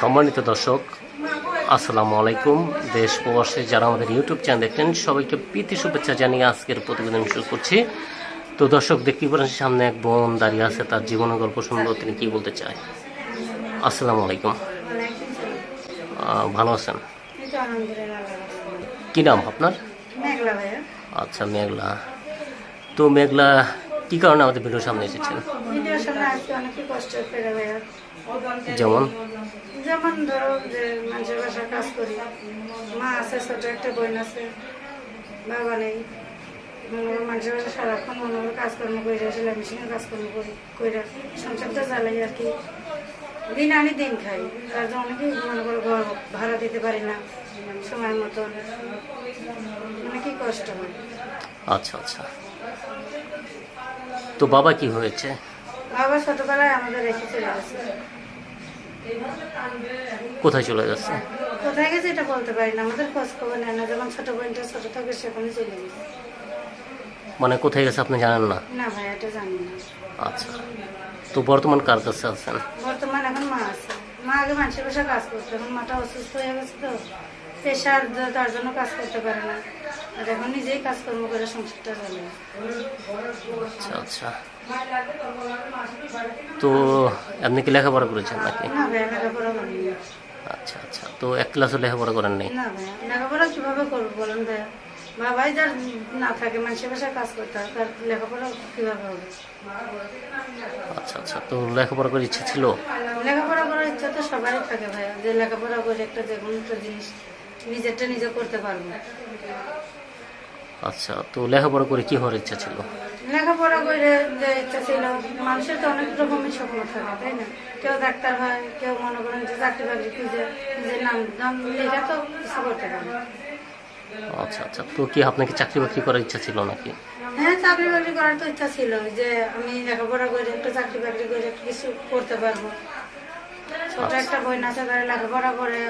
সম্মানিত দর্শক আসসালামু আলাইকুম। দেশ প্রবাসে যারা আমাদের ইউটিউব চ্যানেল দেখেন সবাইকে প্রীতি শুভেচ্ছা জানিয়ে আজকের প্রতিবেদন শুরু করছি। তো দর্শক দেখতে পারেন সামনে এক বোন দাঁড়িয়ে আছে তার জীবনের গল্প শুনব তিনি কি বলতে চায়? আসসালামু আলাইকুম। ভালো আছেন। কি নাম আপনার? আচ্ছা মেঘলা। তো মেঘলা কি কারণে আমাদের ভিডিওর সামনে এসেছেন যেমন? যেমন ধরো যে মানুষের বাসায় কাজ করি মা আছে ছোট একটা বোন আছে বাবা নেই মনে মানুষের বাসায় সারাক্ষণ মনে করো কাজকর্ম করে সেলাই মেশিনে কাজকর্ম করি করে সংসারটা চালাই আর কি। দিন আনি দিন খাই তার জন্য অনেকেই মনে করো ঘর ভাড়া দিতে পারি না সময় মতন অনেকই কষ্ট হয়। আচ্ছা আচ্ছা। তো বাবা কি হয়েছে? বাবা ছোটবেলায় আমাদের রেখে চলে গেছে। কোথায় চলে গেছে কোথায় গেছে এটা বলতে পারি না। আমাদের খোঁজ খবর নেয় না। যখন ছোট বোনটা ছোট থাকে সেখানে চলে গেছে। মানে কোথায় গেছে আপনি জানেন না? না ভাই এটা জানি না। আচ্ছা। তো বর্তমান কার কাছে আছেন? বর্তমান এখন মা আছে। মা আগে মানুষের বসে কাজ করতো। এখন মাটা অসুস্থ হয়ে গেছে তো। প্রেশার তার জন্য কাজ করতে পারে না। আর এখন নিজেই কাজকর্ম করে সংসারটা চলে। আচ্ছা আচ্ছা। তো আপনি কি লেখাপড়া করেছেন নাকি? না ভাই লেখাপড়া আচ্ছা আচ্ছা। তো এক ক্লাসও লেখাপড়া করেন নাই? না ভাই লেখাপড়া কীভাবে করব বলেন ভাই? বাবাই যার না থাকে মানুষের বাসায় কাজ করতে হয় তার লেখাপড়া কীভাবে হবে? আচ্ছা আচ্ছা। তো লেখাপড়া করার ইচ্ছা ছিল? লেখাপড়া করার ইচ্ছা তো সবারই থাকে ভাইয়া যে লেখাপড়া করে একটা যে কোনো একটা জিনিস নিজেরটা নিজে করতে পারব। আচ্ছা তো লেখাপড়া করে কি হওয়ার ইচ্ছা ছিল? লেখাপড়া করে যে ইচ্ছা ছিল মানুষের তো অনেক রকমের স্বপ্ন থাকে তাই না? কেউ ডাক্তার হয় কেউ মনে করেন যে চাকরি বাকরি খুঁজে নিজের নাম নাম লেখা তো কিছু করতে পারে। আচ্ছা আচ্ছা তো কি আপনাকে চাকরি বাকরি করার ইচ্ছা ছিল নাকি? হ্যাঁ চাকরি বাকরি করার তো ইচ্ছা ছিল যে আমি লেখাপড়া করে একটু চাকরি বাকরি করে একটু কিছু করতে পারব। ছোট একটা বই না তারা লেখাপড়া করে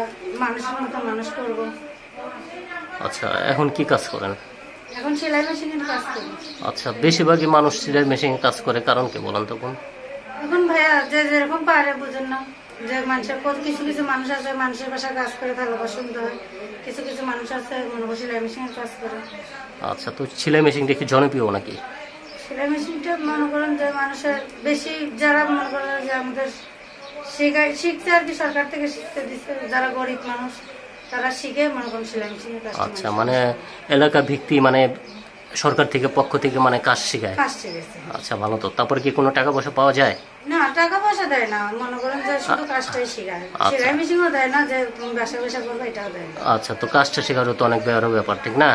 মানুষের মতো মানুষ করব। আচ্ছা এখন কি কাজ করেন? এখন সেলাই মেশিনের কাজ করি। আচ্ছা বেশিরভাগই মানুষ সিলাই মেশিনে কাজ করে কারণ কি বলেন তখন এখন ভাইয়া যে যেরকম পারে বুঝেন না যে মানুষের কত কিছু কিছু মানুষ আছে মানুষের বাসায় কাজ করে ভালো পছন্দ হয়। কিছু কিছু মানুষ আছে মনে করো সেলাই মেশিনের কাজ করে। আচ্ছা তো সিলাই মেশিন দেখি জনপ্রিয় নাকি? সেলাই মেশিনটা মনে করেন যে মানুষের বেশি যারা মনে করেন যে আমাদের শেখায় শিখছে আর কি সরকার থেকে শিখতে দিচ্ছে যারা গরিব মানুষ। তারা শিখে মনে করেন সেলাই মেশিনের কাজ আচ্ছা মানে এলাকা ভিত্তি মানে সরকার থেকে পক্ষ থেকে মানে কাজ শেখায়। কাজ শিখেছে। আচ্ছা ভালো তো। তারপর কি কোনো টাকা পয়সা পাওয়া যায়? না টাকা পয়সা দেয় না। মনে করেন যে শুধু কাজটাই শেখায়। আচ্ছা। সেলাই মেশিনও দেয় না যে তুমি ব্যবসা ব্যবসা করবে এটাও দেয় না। আচ্ছা তো কাজটা শেখারও তো অনেক বড় ব্যাপার ঠিক না?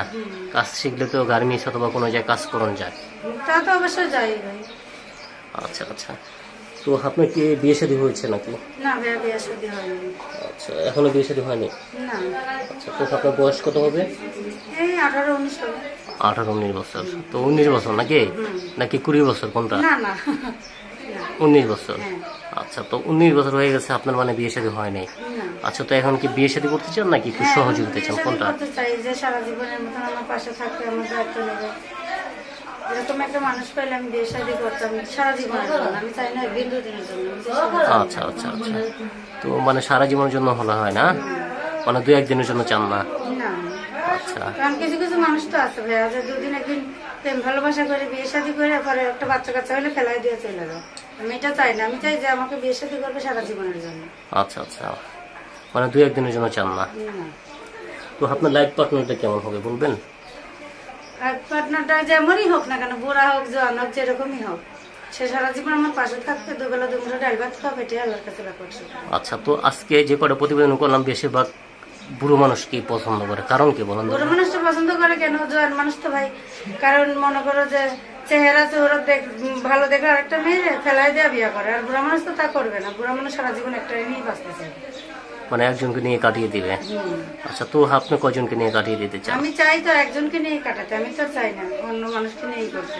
কাজ শিখলে তো গার্মেন্টস অথবা কোনো জায়গায় কাজ করুন যায়। তা তো অবশ্যই যাই ভাই। আচ্ছা আচ্ছা। তো আপনার কি বিয়ে শাদী হয়েছে নাকি? না ভাইয়া বিয়ে শাদী হয়নি। আচ্ছা এখনও বিয়ে শাদী হয়নি? না। আচ্ছা তো আপনার বয়স কত হবে? এই আঠারো উনিশ হবে। আঠারো উনিশ বছর। তো উনিশ বছর নাকি? নাকি কুড়ি বছর কোনটা? না না। না। উনিশ বছর। হ্যাঁ। আচ্ছা তো উনিশ বছর হয়ে গেছে আপনার মানে বিয়ে শাদী হয় নাই না। আচ্ছা তো এখন কি বিয়ে শাদী করতে চান নাকি একটু হ্যাঁ, সহযোগিতা চান? কোনটা? চাই যে সারা জীবনের মতন আমার পাশে থাকতে আমার দায়িত্ব নেবে। এরকম একটা মানুষ পাইলে আমি বিয়ে শাদী করতাম সারা জীবনের জন্য। আমি চাই না বিন্দু দিনের জন্য। আচ্ছা আচ্ছা আচ্ছা। তো মানে সারা জীবনের জন্য হলে হয় না? মানে দু একদিনের জন্য চান না? আচ্ছা। কারণ কিছু কিছু মানুষ তো আছে ভাইয়া যে দুদিন একদিন প্রেম ভালোবাসা করে বিয়ে শাদী করে পরে একটা বাচ্চা কাচ্চা হলে ফেলাই দিয়ে চলে যাও আমি এটা চাই না। আমি চাই যে আমাকে বিয়ে শাদী করবে সারা জীবনের জন্য। আচ্ছা আচ্ছা। মানে দু একদিনের জন্য চান না? তো আপনার লাইফ পার্টনারটা কেমন হবে বলবেন? পার্টনারটা যেমনই হোক না কেন বুড়া হোক জোয়ান হোক যেরকমই হোক সে সারা জীবন আমার পাশে থাকতে দুবেলা দুমুঠো ডাল ভাত খাওয়া পেটে আল্লাহর কাছে রাখছে আচ্ছা তো আজকে যে কটা প্রতিবেদন করলাম বেশিরভাগ বুড়ো পছন্দ করে? কারণ কি বলেন? বুড়ো মানুষটা পছন্দ করে কেন? জোয়ান মানুষ তো ভাই। কারণ মনে করো যে চেহারা চেহারা দেখ ভালো দেখে আরেকটা মেয়ে ফেলাই দেওয়া বিয়া করে। আর বুড়া মানুষ তো তা করবে না। বুড়া মানুষ সারা জীবন একটা নিয়েই বাঁচতে চায়। মানে একজনকে নিয়ে কাটিয়ে দিবে। আচ্ছা তো আপনি কয়জনকে নিয়ে কাটিয়ে দিতে চান? আমি চাই তো একজনকে নিয়ে কাটাতে আমি তো চাই না অন্য মানুষকে নিয়েই করতে।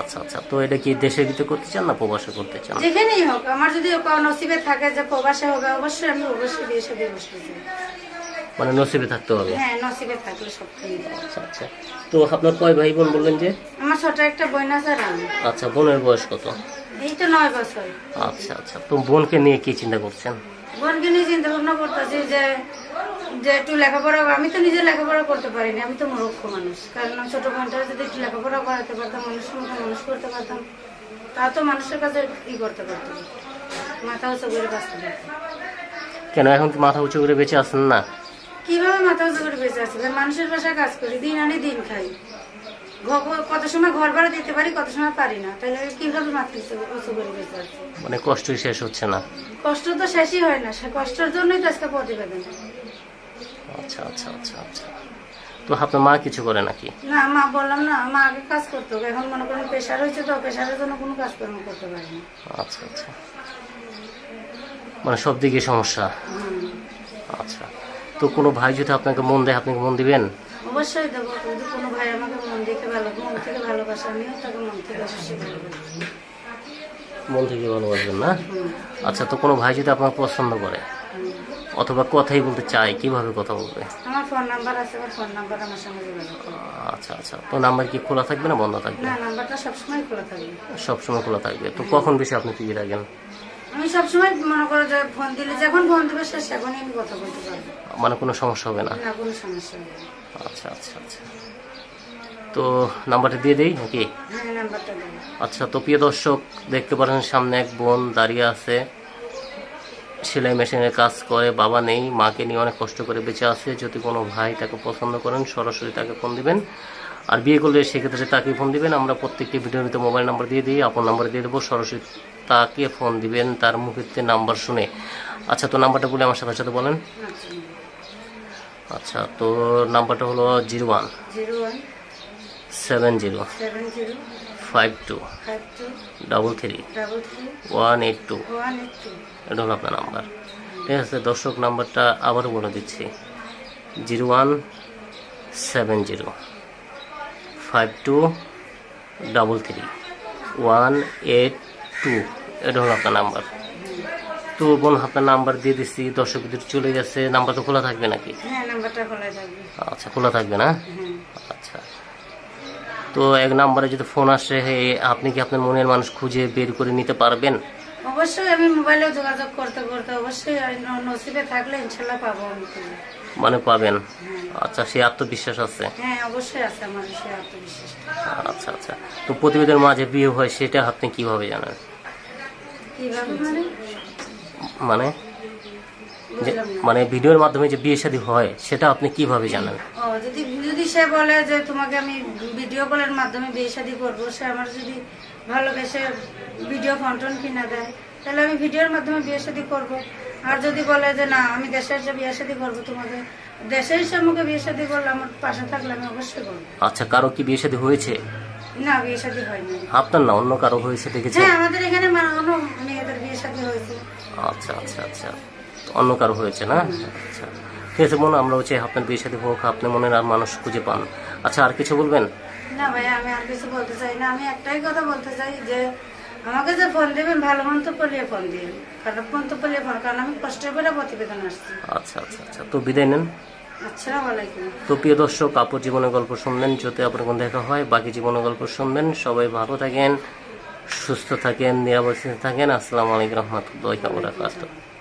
আচ্ছা আচ্ছা তো এটা কি দেশের ভিতরে করতে চান না প্রবাসে করতে চান? যেখানেই হোক আমার যদি কোনো নসিবে থাকে যে প্রবাসে হবে অবশ্যই আমি অবশ্যই বিয়ে সাথে বসতে চাই। মানে নসিবে থাকতে হবে? হ্যাঁ নসিবে থাকলে সব ঠিক। আচ্ছা আচ্ছা। তো আপনার কয় ভাই বোন বললেন যে? আমার ছোট একটা বোন আছে আর আমি। আচ্ছা বোনের বয়স কত? এই তো নয় বছর। আচ্ছা আচ্ছা তো বোনকে নিয়ে কি চিন্তা করছেন? বোনকে নিয়ে চিন্তা ভাবনা করতেছি যে যে একটু লেখাপড়া আমি তো নিজে লেখাপড়া করতে পারিনি আমি তো মূর্খ মানুষ। কারণ আমি ছোট বোনটা যদি একটু লেখাপড়া করাতে পারতাম মানুষের মতো মানুষ করতে পারতাম তা তো মানুষের কাছে ই করতে পারতাম? মাথা উঁচু করে বাঁচতে পারতাম। কেন এখন কি মাথা উঁচু করে বেঁচে আছেন না? কীভাবে মাথা উঁচু করে বেঁচে আছে? মানুষের বাসায় কাজ করি দিন আনি দিন খাই। কত সময় ঘর ভাড়া দিতে পারি কত সময় পারি না। তাহলে কীভাবে মাথা উঁচু উঁচু করে বেঁচে আছে? মানে কষ্টই শেষ হচ্ছে না। কষ্ট তো শেষই হয় না সে কষ্টের জন্যই তো আজকে প্রতিবেদন। আচ্ছা আচ্ছা আচ্ছা আচ্ছা। তো আপনার মা কিছু করে নাকি? না মা বললাম না মা আগে কাজ করতো এখন মনে করেন প্রেশার হয়েছে তো প্রেশারের জন্য কোনো কাজকর্ম করতে পারি না। আচ্ছা আচ্ছা। মানে সব দিকে সমস্যা। আচ্ছা। তো কোনো ভাই যদি আপনাকে মন দেয় আপনি কি মন দিবেন? অবশ্যই দেবো। যদি কোনো ভাই আমাকে মন দেখে ভালো মন থেকে ভালোবাসে আমিও তাকে মন থেকে অবশ্যই ভালোবাসি। মন থেকে ভালোবাসবেন না? আচ্ছা তো কোনো ভাই যদি আপনাকে পছন্দ করে অথবা কথাই বলতে চায় কীভাবে কথা বলবে? আমার ফোন নাম্বার আছে আমার ফোন নাম্বার আমার সঙ্গে যোগাযোগ আচ্ছা আচ্ছা। তো নাম্বার কি খোলা থাকবে না বন্ধ থাকবে? না নাম্বারটা সবসময় খোলা থাকবে। সবসময় খোলা থাকবে। তো কখন বেশি আপনি ফ্রি রাখেন আমি সবসময় মনে করো যে ফোন দিলে যখন ফোন দেবে সে সেখনই আমি কথা বলতে পারব। মানে কোনো সমস্যা হবে না? না কোনো সমস্যা হবে না। আচ্ছা আচ্ছা আচ্ছা। তো নাম্বারটা দিয়ে দেই নাকি? হ্যাঁ নাম্বারটা দেবো আচ্ছা তো প্রিয় দর্শক দেখতে পারেন সামনে এক বোন দাঁড়িয়ে আছে। সেলাই মেশিনের কাজ করে বাবা নেই মাকে নিয়ে অনেক কষ্ট করে বেঁচে আছে। যদি কোনো ভাই তাকে পছন্দ করেন সরাসরি তাকে ফোন দিবেন। আর বিয়ে করলে সেক্ষেত্রে তাকে ফোন দিবেন। আমরা প্রত্যেকটি ভিডিওর ভিতরে মোবাইল নাম্বার দিয়ে দিই আপনার নাম্বার দিয়ে দেবো সরাসরি তাকে ফোন দিবেন, তার মুহূর্তে নাম্বার শুনে। আচ্ছা তো নাম্বারটা বলে আমার সাথে সাথে বলেন। আচ্ছা তো নাম্বারটা হলো zero one seven zero five two double three one eight two এটা হলো আপনার নাম্বার ঠিক আছে, দর্শক নাম্বারটা আবারও বলে দিচ্ছি। Zero one seven zero five two double three one eight two এটা হলো আপনার নাম্বার। তো বোন আপনার নাম্বার দিয়ে দিচ্ছি দর্শক যদি চলে গেছে। নাম্বার তো খোলা থাকবে নাকি? হ্যাঁ আচ্ছা খোলা থাকবে না? আচ্ছা। তো এক নাম্বারে যদি ফোন আসে আপনি কি আপনার মনের মানুষ খুঁজে বের করে নিতে পারবেন? অবশ্যই আমি মোবাইলেও যোগাযোগ করতে করতে অবশ্যই নসিবে থাকলে ইনশাল্লাহ পাবো মানে পাবেন? হ্যাঁ। আচ্ছা সে আত্মবিশ্বাস আছে? হ্যাঁ অবশ্যই আছে আমার বিষয়ে আত্মবিশ্বাস। আচ্ছা আচ্ছা। তো প্রতিবেদের মাঝে বিয়ে হয় সেটা আপনি কীভাবে জানেন? মানে? মানে? মানে ভিডিওর মাধ্যমে যে বিয়ে শাদী হয় সেটা আপনি কীভাবে জানেন? যদি যদি সে বলে যে তোমাকে আমি ভিডিও কলের মাধ্যমে বিয়ে শাদী করব সে আমার যদি ভালোবেসে ভিডিও ফন্টন কিনা দেয় তাহলে আমি ভিডিওর মাধ্যমে বিয়ে শাদী করব। আর যদি বলে যে না আমি দেশে এসে বিয়ে শাদী করব তোমাকে দেশে এসে আমাকে বিয়ে শাদী করলে আমার পাশে থাকলে আমি অবশ্যই করব। আচ্ছা কারও কি বিয়ে শাদী হয়েছে? না বিয়ে শাদী হয়নি। আপনার না অন্য কারও হয়েছে দেখেছেন? হ্যাঁ আমাদের এখানে অন্য মেয়েদের বিয়ে শাদী হয়েছে। আচ্ছা আচ্ছা আচ্ছা। তো অন্য কারও হয়েছে না? আচ্ছা। ঠিক আছে মনে আমরা হচ্ছে আপনার বিয়ে শাদী হোক আপনি মনের আর মানুষ খুঁজে পান। আচ্ছা আর কিছু বলবেন? না ভাই আমি আর কিছু বলতে চাই না। আমি একটাই কথা বলতে চাই যে আমাকে যে ফোন দেবেন ভালো মন্তব্য নিয়ে ফোন দিন। খারাপ মন্তব্য নিয়ে ফোন কারণ আমি কষ্ট করে প্রতিবেদন আসছি। আচ্ছা আচ্ছা আচ্ছা। তো বিদায় নেন। তো প্রিয় দর্শক আপুর জীবনের গল্প শুনবেন যদি আপনার দেখা হয়। বাকি জীবনের গল্প শুনবেন। সবাই ভালো থাকেন, সুস্থ থাকেন, নিরাপদ থাকেন। আসসালামু আলাইকুম রহমতুল্লাহ